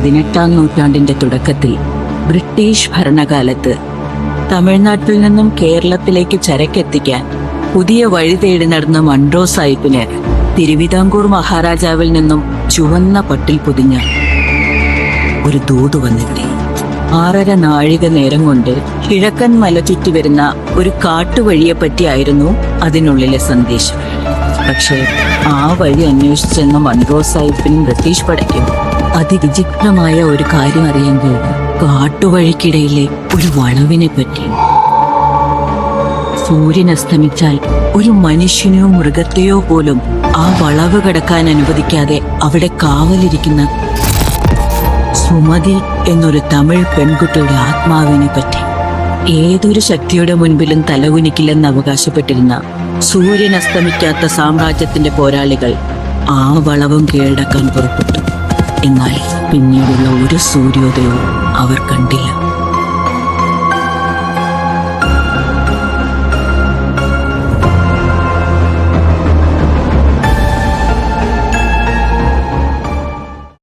പതിനെട്ടാം നൂറ്റാണ്ടിന്റെ തുടക്കത്തിൽ ബ്രിട്ടീഷ് ഭരണകാലത്ത് തമിഴ്നാട്ടിൽ നിന്നും കേരളത്തിലേക്ക് ചരക്കെത്തിക്കാൻ പുതിയ വഴി തേടി നടന്ന മൺട്രോ സാഹിബിന് തിരുവിതാംകൂർ മഹാരാജാവിൽ നിന്നും ചുവന്ന പട്ടിൽ പൊതിഞ്ഞ ഒരു ദൂത് വന്നെത്തി. ആറര നാഴിക നേരം കൊണ്ട് കിഴക്കൻ മല ചുറ്റി വരുന്ന ഒരു കാട്ടുവഴിയെ പറ്റിയായിരുന്നു അതിനുള്ളിലെ സന്ദേശം. പക്ഷേ ആ വഴി അന്വേഷിച്ചെന്ന മൺറോ സാഹിബിനും ബ്രിട്ടീഷ് പടയ്ക്കും അതിവിചിത്രമായ ഒരു കാര്യം കഴിഞ്ഞു കാട്ടുവഴിക്കിടയിലെ ഒരു വളവിനെ പറ്റി. സൂര്യൻ അസ്തമിച്ചാൽ ഒരു മനുഷ്യനെയോ മൃഗത്തെയോ പോലും ആ വളവ് കടക്കാൻ അനുവദിക്കാതെ അവിടെ കാവലിരിക്കുന്ന സുമതി എന്നൊരു തമിഴ് പെൺകുട്ടിയുടെ ആത്മാവിനെ പറ്റി. ഏതൊരു ശക്തിയുടെ മുൻപിലും തലകുനിക്കില്ലെന്ന് അവകാശപ്പെട്ടിരുന്ന സൂര്യൻ അസ്തമിക്കാത്ത സാമ്രാജ്യത്തിന്റെ പോരാളികൾ ആ വളവും കീഴടക്കാൻ പുറപ്പെട്ടു. എന്നാൽ പിന്നീടുള്ള ഒരു സൂര്യോദയവും അവർ കണ്ടില്ല.